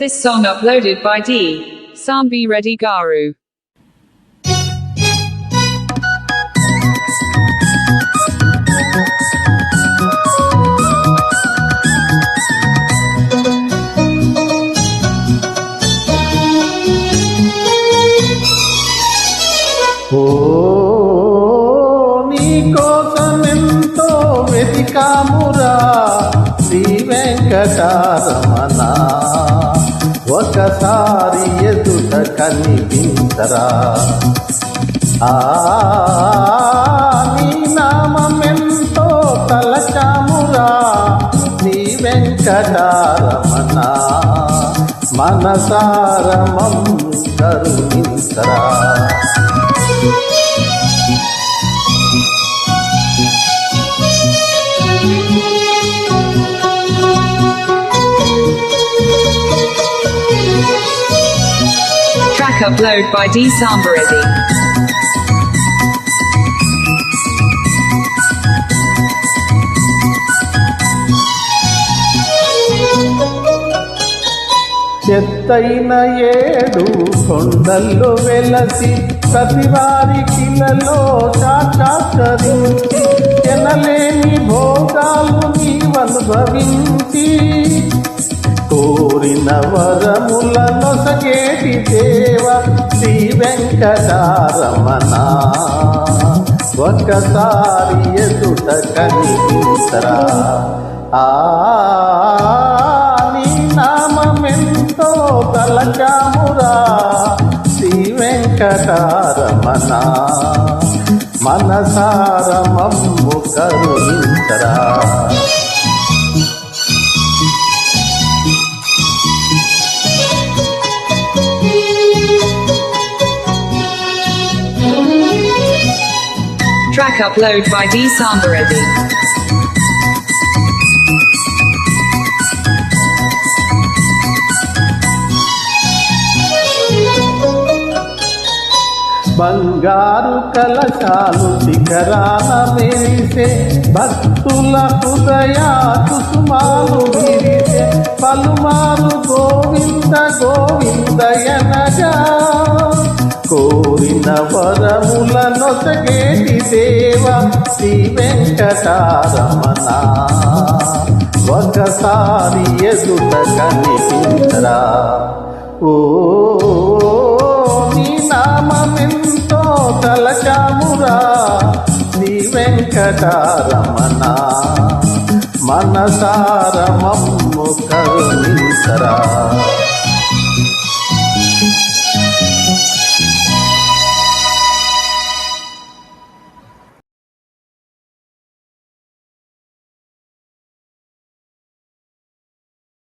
This song uploaded by D. Sambi Reddy Garu. ఓ నీ కోసమెంతో వెతికామురా శ్రీ వెంకటారమణ ఒకసారి ఎదుట కనిపించరా? ఆ నీ నామెంతో తలచామురా నీ Venkataramana మనసారమం కరుణించరా? Track upload by D. Sambareddy. చెత్తైన ఏడు కొండల్లో వెలసి ప్రతివారి కిలలో చాచాచరించి తినలేని భోగాలు నీవనుభవించి కోరిన వర వరముల నొసగేటి దేవ శ్రీ వెంకటారమణ. ఒక్కసారి ఎదుట కనిపిస్తరా ఆ నీ నామెంతో తలచామురా Shri Venkataramana. మనసారమమ్ము కరుణించరా Track upload by D. Sambareddy. బంగారు కలశాలు శిఖరాల మెరిసే భక్తుల హృదయాలు సుమాలు విరిసే పలుమారు గోవింద గోవిందయనగా కో కోరిన వరముల నొసగేటి దేవ శ్రీ వెంకటారమణ. ఒకసారి ఎదుట కనిపించరా? ఓ నీ నామెంతో తలచామురా శ్రీ వెంకటారమణ. మనసారమమ్ము కరుణించరా.